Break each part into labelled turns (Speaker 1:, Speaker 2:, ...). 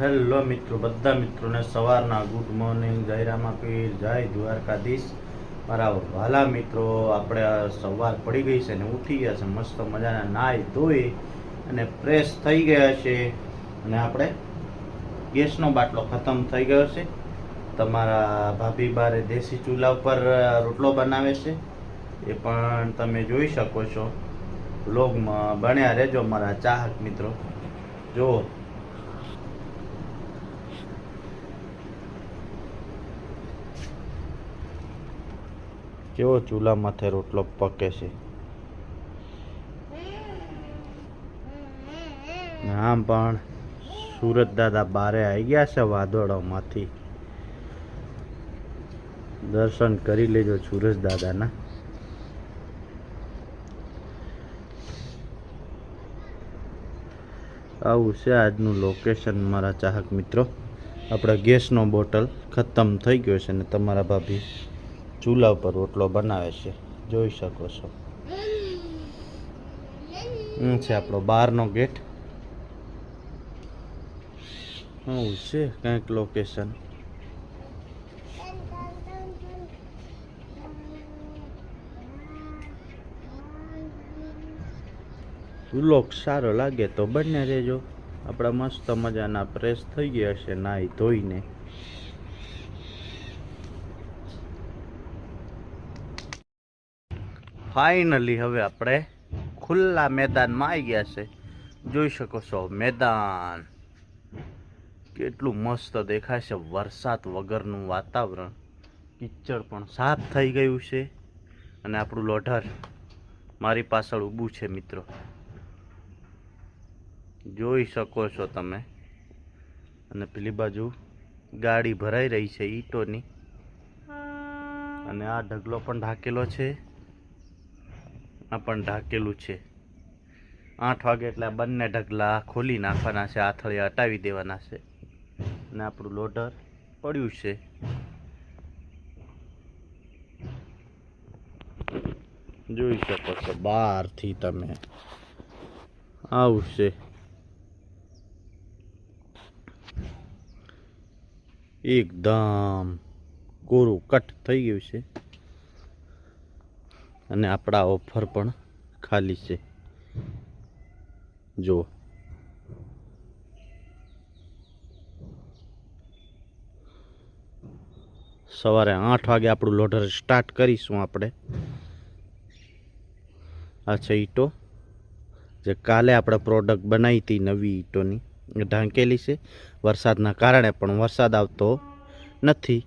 Speaker 1: Hello મિત્રો, બધા મિત્રોને સવારના ગુડ મોર્નિંગ. જય રામાપીર, જય દ્વારકાધીશ. મારા વાલા મિત્રો, આપણે સવાર પડી ગઈ છે ને ઉઠી ગયા છે, મસ્ત મજાના નાહી ધોઈ અને ફ્રેશ થઈ ગયા છે. અને આપણે ગેસનો બાટલો ખતમ થઈ ગયો છે. તમારા ભાભી બારે દેશી ચૂલા ઉપર રોટલો બનાવે છે. એ પણ તમે જોઈ શકો છો. વ્લોગમાં બન્યા રહેજો મારા ચાહક મિત્રો. જુઓ. કેવો ચૂલા માથે રોટલો પકે છે? આમ પણ સુરત દાદા બારે આવી ગયા છે વાદળોમાંથી. દર્શન કરી લેજો સુરજ દાદાના. આવું છે આજનું લોકેશન મારા ચાહક મિત્રો. આપણા ગેસનો બોટલ ખતમ થઈ ગયો છે ને તમારા ભાભી? ચૂલા ઉપર રોટલો બનાવે છે. જોઈ શકો છો. છે આપણો બહારનો ગેટ. હું છે કંઈક લોકેશન વ્લોગ સારો લાગે તો બંને રહેજો. આપણા મસ્ત મજાના પ્રેસ થઈ ગયા છે નાહી ધોઈને. ફાઇનલી હવે આપણે ખુલ્લા મેદાનમાં આવી ગયા છે. જોઈ શકો છો મેદાન. કેટલું મસ્ત દેખાય છે વરસાદ વગરનું વાતાવરણ. કિચડ પણ સાફ થઈ ગયું છે. અને આપણું લોઢર મારી પાછળ ઊભું છે મિત્રો. જોઈ શકો છો તમે. અને પેલી બાજુ ગાડી ભરાઈ રહી છે ઈંટોની. અને આ ઢગલો પણ ઢાકેલો છે. પણ ઢાંકેલું છે. આઠ વાગે એટલે બંને ઢગલા ખોલી નાખવાના છે, આથળિયા હટાવી દેવાના છે. અને આપણું લોડર પડ્યું છે. જોઈ શકો છો, બહારથી તમે આવશે. એકદમ કોરું કટ થઈ ગયું છે. અને આપણા ઓફર પણ ખાલી છે. જો સવારે આઠ વાગે આપણું લોડર સ્ટાર્ટ કરીશું આપણે. આ છે ઈંટો. જે કાલે આપણે પ્રોડક્ટ બનાવી હતી નવી ઈંટોની. ઢાંકેલી છે. વરસાદના કારણે પણ વરસાદ આવતો નથી.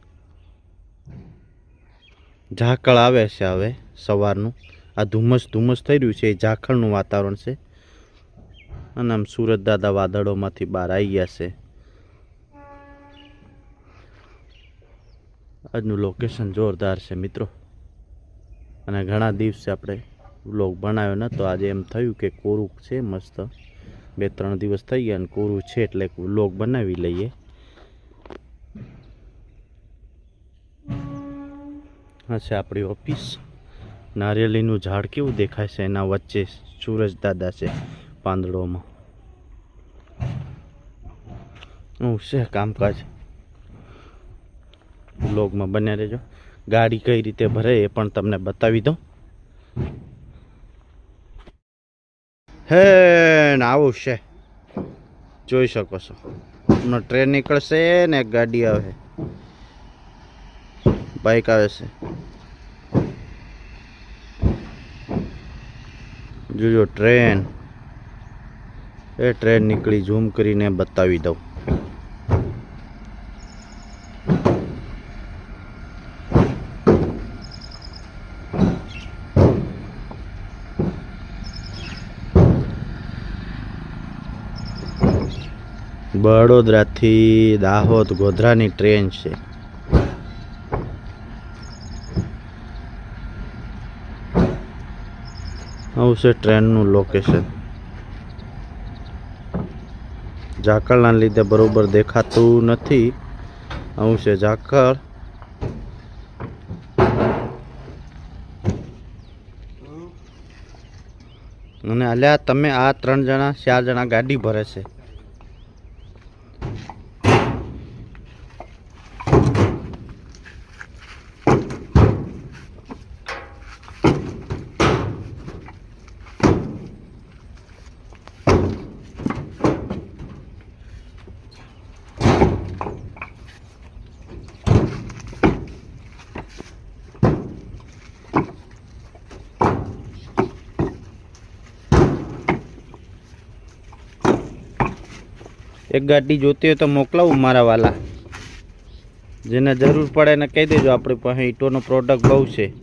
Speaker 1: ઝાકળ આવે છે હવે સવારનું. આ ધુમ્મસ ધુમ્મસ થઈ રહ્યું છે, એ ઝાકળનું વાતાવરણ છે. અને આમ સુરત દાદા વાદળોમાંથી બહાર આવી ગયા છે. આજનું લોકેશન જોરદાર છે મિત્રો. અને ઘણા દિવસે આપણે વ્લોગ બનાવ્યો નહોતો આજે એમ થયું કે કોરું છે મસ્ત. બે, ત્રણ દિવસ થઈ ગયા અને કોરું છે એટલે વ્લોગ બનાવી લઈએ. આ છે આપણી ઓફિસ. નારિયેળીનું ઝાડ કેવું દેખાય છે? એના વચ્ચે સૂરજ દાદા છે પાંદડોમાં. હું છે કામકાજ. બ્લોગમાં બન્યા રહેજો. ગાડી કઈ રીતે ભરે એ પણ તમને બતાવી દઉં. હે આવું છે. જોઈ શકો છો. ટ્રેન નીકળશે ને ગાડી આવે. બાઇક આવે છે. જોજો, ટ્રેન. એ ટ્રેન નીકળી, ઝૂમ કરીને બતાવી દઉં. બડોદરાથી દાહોદ ગોધરાની ટ્રેન છે. આવું છે ટ્રેનનું લોકેશન ઝાકળના લીધે બરોબર દેખાતું નથી. આવું છે ઝાકળ. અને અલ્યા, તમે આ ત્રણ જણા, ચાર જણા ગાડી ભરે છે. એક ગાડી જોતી હોય તો મોકલાવું મારા વાલા. જેને જરૂર પડે એને કહી દેજો આપણી પાસે ઈંટોનો પ્રોડક્ટ બહુ છે.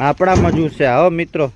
Speaker 1: આપણામાં મજૂર છે. આવો મિત્રો.